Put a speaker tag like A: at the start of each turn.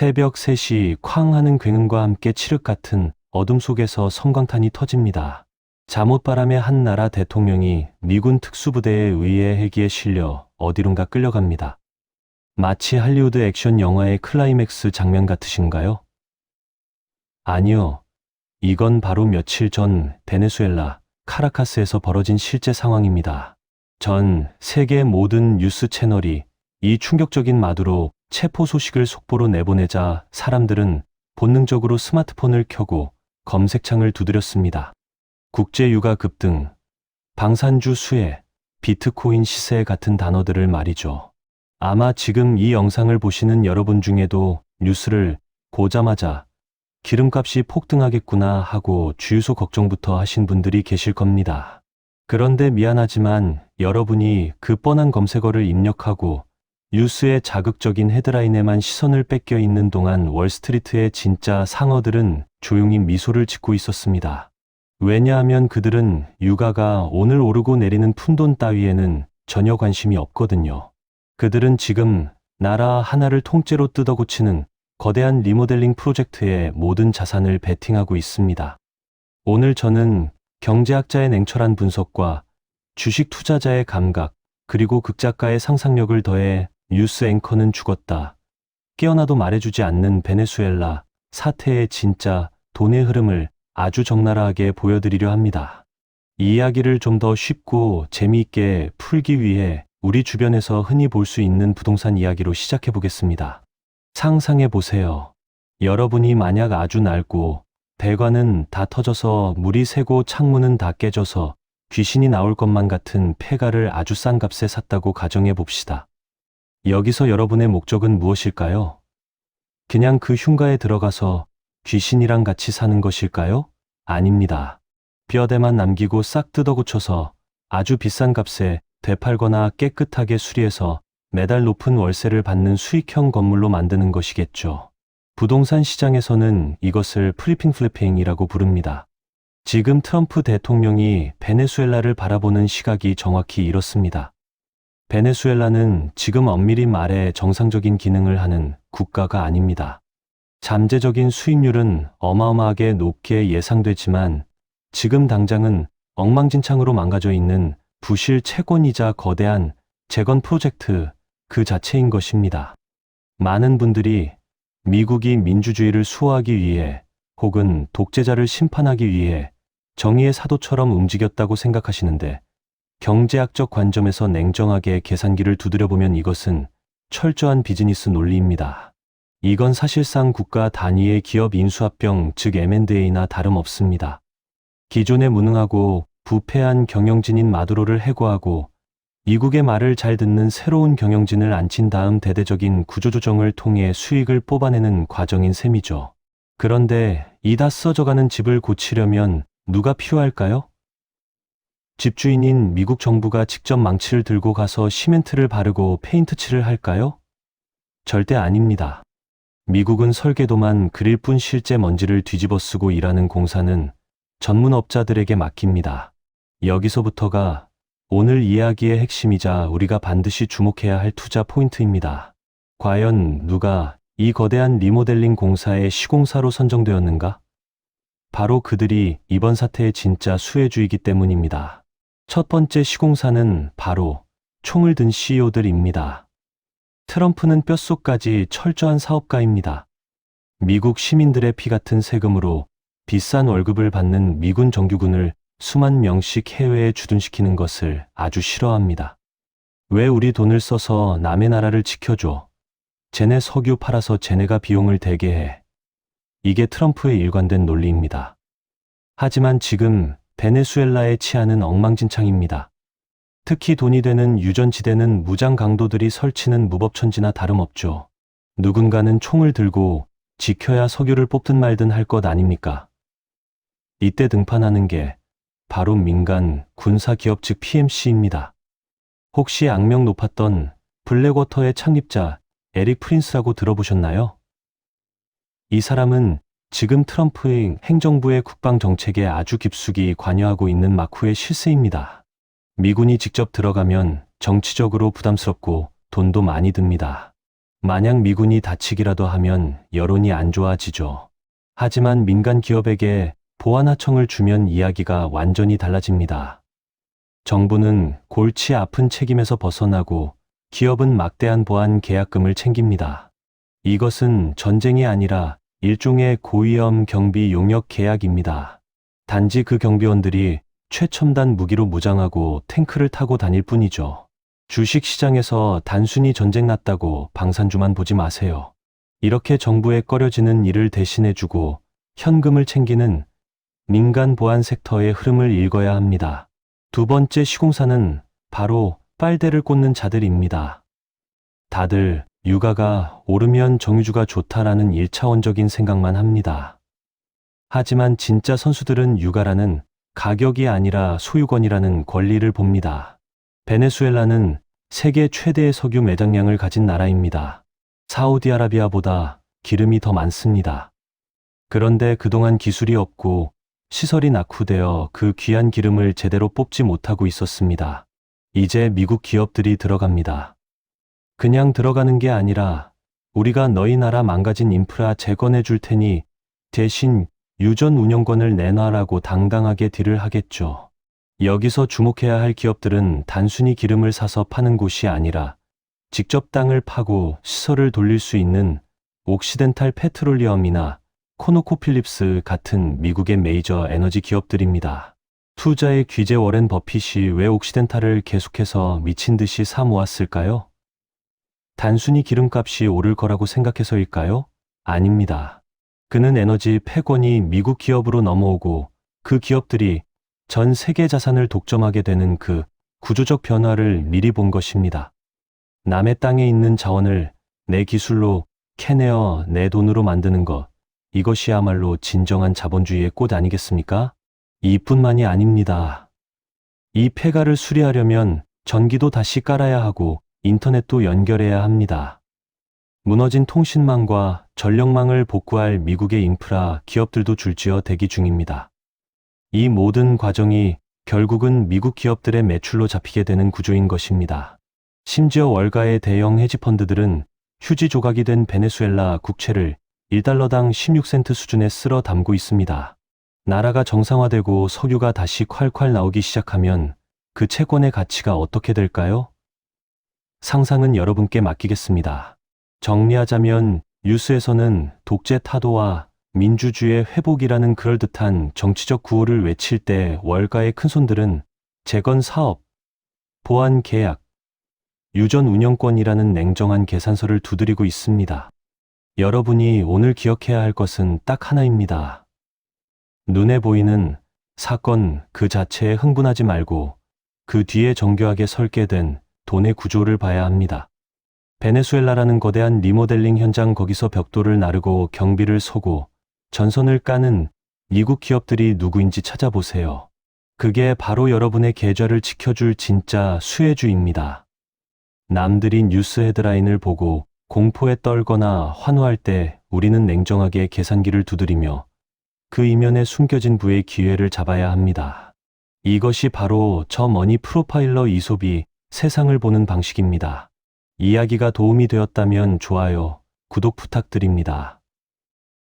A: 새벽 3시 쾅 하는 굉음과 함께 칠흑 같은 어둠 속에서 섬광탄이 터집니다. 잠옷바람의 한 나라 대통령이 미군 특수부대에 의해 헬기에 실려 어디론가 끌려갑니다. 마치 할리우드 액션 영화의 클라이맥스 장면 같으신가요? 아니요. 이건 바로 며칠 전 베네수엘라 카라카스에서 벌어진 실제 상황입니다. 전 세계 모든 뉴스 채널이 이 충격적인 마두로 체포 소식을 속보로 내보내자 사람들은 본능적으로 스마트폰을 켜고 검색창을 두드렸습니다. 국제 유가 급등, 방산주 수혜, 비트코인 시세 같은 단어들을 말이죠. 아마 지금 이 영상을 보시는 여러분 중에도 뉴스를 보자마자 기름값이 폭등하겠구나 하고 주유소 걱정부터 하신 분들이 계실 겁니다. 그런데 미안하지만 여러분이 그 뻔한 검색어를 입력하고 뉴스의 자극적인 헤드라인에만 시선을 뺏겨 있는 동안 월스트리트의 진짜 상어들은 조용히 미소를 짓고 있었습니다. 왜냐하면 그들은 유가가 오늘 오르고 내리는 푼돈 따위에는 전혀 관심이 없거든요. 그들은 지금 나라 하나를 통째로 뜯어고치는 거대한 리모델링 프로젝트에 모든 자산을 베팅하고 있습니다. 오늘 저는 경제학자의 냉철한 분석과 주식 투자자의 감각, 그리고 극작가의 상상력을 더해 뉴스 앵커는 죽었다. 깨어나도 말해주지 않는 베네수엘라 사태의 진짜 돈의 흐름을 아주 적나라하게 보여드리려 합니다. 이 이야기를 좀 더 쉽고 재미있게 풀기 위해 우리 주변에서 흔히 볼 수 있는 부동산 이야기로 시작해 보겠습니다. 상상해 보세요. 여러분이 만약 아주 낡고 배관은 다 터져서 물이 새고 창문은 다 깨져서 귀신이 나올 것만 같은 폐가를 아주 싼 값에 샀다고 가정해 봅시다. 여기서 여러분의 목적은 무엇일까요? 그냥 그 흉가에 들어가서 귀신이랑 같이 사는 것일까요? 아닙니다. 뼈대만 남기고 싹 뜯어 고쳐서 아주 비싼 값에 되팔거나 깨끗하게 수리해서 매달 높은 월세를 받는 수익형 건물로 만드는 것이겠죠. 부동산 시장에서는 이것을 프리핑 플래핑이라고 부릅니다. 지금 트럼프 대통령이 베네수엘라를 바라보는 시각이 정확히 이렇습니다. 베네수엘라는 지금 엄밀히 말해 정상적인 기능을 하는 국가가 아닙니다. 잠재적인 수익률은 어마어마하게 높게 예상되지만 지금 당장은 엉망진창으로 망가져 있는 부실 채권이자 거대한 재건 프로젝트 그 자체인 것입니다. 많은 분들이 미국이 민주주의를 수호하기 위해 혹은 독재자를 심판하기 위해 정의의 사도처럼 움직였다고 생각하시는데 경제학적 관점에서 냉정하게 계산기를 두드려보면 이것은 철저한 비즈니스 논리입니다. 이건 사실상 국가 단위의 기업 인수합병 즉 M&A나 다름없습니다. 기존에 무능하고 부패한 경영진인 마두로를 해고하고 미국의 말을 잘 듣는 새로운 경영진을 앉힌 다음 대대적인 구조조정을 통해 수익을 뽑아내는 과정인 셈이죠. 그런데 이다 써져가는 집을 고치려면 누가 필요할까요? 집주인인 미국 정부가 직접 망치를 들고 가서 시멘트를 바르고 페인트 칠을 할까요? 절대 아닙니다. 미국은 설계도만 그릴 뿐 실제 먼지를 뒤집어 쓰고 일하는 공사는 전문업자들에게 맡깁니다. 여기서부터가 오늘 이야기의 핵심이자 우리가 반드시 주목해야 할 투자 포인트입니다. 과연 누가 이 거대한 리모델링 공사의 시공사로 선정되었는가? 바로 그들이 이번 사태의 진짜 수혜주이기 때문입니다. 첫 번째 시공사는 바로 총을 든 CEO들입니다. 트럼프는 뼛속까지 철저한 사업가입니다. 미국 시민들의 피 같은 세금으로 비싼 월급을 받는 미군 정규군을 수만 명씩 해외에 주둔시키는 것을 아주 싫어합니다. 왜 우리 돈을 써서 남의 나라를 지켜줘? 쟤네 석유 팔아서 쟤네가 비용을 대게 해. 이게 트럼프의 일관된 논리입니다. 하지만 지금 베네수엘라의 치안은 엉망진창입니다. 특히 돈이 되는 유전지대는 무장 강도들이 설치는 무법천지나 다름없죠. 누군가는 총을 들고 지켜야 석유를 뽑든 말든 할 것 아닙니까? 이때 등판하는 게 바로 민간 군사기업 즉 PMC입니다. 혹시 악명 높았던 블랙워터의 창립자 에릭 프린스라고 들어보셨나요? 이 사람은 지금 트럼프의 행정부의 국방 정책에 아주 깊숙이 관여하고 있는 마쿠의 실세입니다. 미군이 직접 들어가면 정치적으로 부담스럽고 돈도 많이 듭니다. 만약 미군이 다치기라도 하면 여론이 안 좋아지죠. 하지만 민간 기업에게 보안하청을 주면 이야기가 완전히 달라집니다. 정부는 골치 아픈 책임에서 벗어나고 기업은 막대한 보안 계약금을 챙깁니다. 이것은 전쟁이 아니라 일종의 고위험 경비 용역 계약입니다. 단지 그 경비원들이 최첨단 무기로 무장하고 탱크를 타고 다닐 뿐이죠. 주식 시장에서 단순히 전쟁 났다고 방산주만 보지 마세요. 이렇게 정부에 꺼려지는 일을 대신해주고 현금을 챙기는 민간 보안 섹터의 흐름을 읽어야 합니다. 두 번째 시공사는 바로 빨대를 꽂는 자들입니다. 다들 육아가 오르면 정유주가 좋다라는 일차원적인 생각만 합니다. 하지만 진짜 선수들은 육아라는 가격이 아니라 소유권이라는 권리를 봅니다. 베네수엘라는 세계 최대의 석유 매장량을 가진 나라입니다. 사우디아라비아보다 기름이 더 많습니다. 그런데 그동안 기술이 없고 시설이 낙후되어 그 귀한 기름을 제대로 뽑지 못하고 있었습니다. 이제 미국 기업들이 들어갑니다. 그냥 들어가는 게 아니라 우리가 너희 나라 망가진 인프라 재건해 줄 테니 대신 유전 운영권을 내놔라고 당당하게 딜을 하겠죠. 여기서 주목해야 할 기업들은 단순히 기름을 사서 파는 곳이 아니라 직접 땅을 파고 시설을 돌릴 수 있는 옥시덴탈 페트롤리엄이나 코노코필립스 같은 미국의 메이저 에너지 기업들입니다. 투자의 귀재 워렌 버핏이 왜 옥시덴탈을 계속해서 미친 듯이 사 모았을까요? 단순히 기름값이 오를 거라고 생각해서일까요? 아닙니다. 그는 에너지 패권이 미국 기업으로 넘어오고 그 기업들이 전 세계 자산을 독점하게 되는 그 구조적 변화를 미리 본 것입니다. 남의 땅에 있는 자원을 내 기술로 캐내어 내 돈으로 만드는 것, 이것이야말로 진정한 자본주의의 꽃 아니겠습니까? 이뿐만이 아닙니다. 이 폐가를 수리하려면 전기도 다시 깔아야 하고 인터넷도 연결해야 합니다. 무너진 통신망과 전력망을 복구할 미국의 인프라 기업들도 줄지어 대기 중입니다. 이 모든 과정이 결국은 미국 기업들의 매출로 잡히게 되는 구조인 것입니다. 심지어 월가의 대형 헤지펀드들은 휴지 조각이 된 베네수엘라 국채를 1달러당 16센트 수준에 쓸어 담고 있습니다. 나라가 정상화되고 석유가 다시 콸콸 나오기 시작하면 그 채권의 가치가 어떻게 될까요? 상상은 여러분께 맡기겠습니다. 정리하자면 뉴스에서는 독재 타도와 민주주의 회복이라는 그럴듯한 정치적 구호를 외칠 때 월가의 큰손들은 재건 사업, 보안 계약, 유전 운영권이라는 냉정한 계산서를 두드리고 있습니다. 여러분이 오늘 기억해야 할 것은 딱 하나입니다. 눈에 보이는 사건 그 자체에 흥분하지 말고 그 뒤에 정교하게 설계된 돈의 구조를 봐야 합니다. 베네수엘라라는 거대한 리모델링 현장 거기서 벽돌을 나르고 경비를 서고 전선을 까는 미국 기업들이 누구인지 찾아보세요. 그게 바로 여러분의 계좌를 지켜줄 진짜 수혜주입니다. 남들이 뉴스 헤드라인을 보고 공포에 떨거나 환호할 때 우리는 냉정하게 계산기를 두드리며 그 이면에 숨겨진 부의 기회를 잡아야 합니다. 이것이 바로 저 머니 프로파일러 이솝이 세상을 보는 방식입니다. 이야기가 도움이 되었다면 좋아요, 구독 부탁드립니다.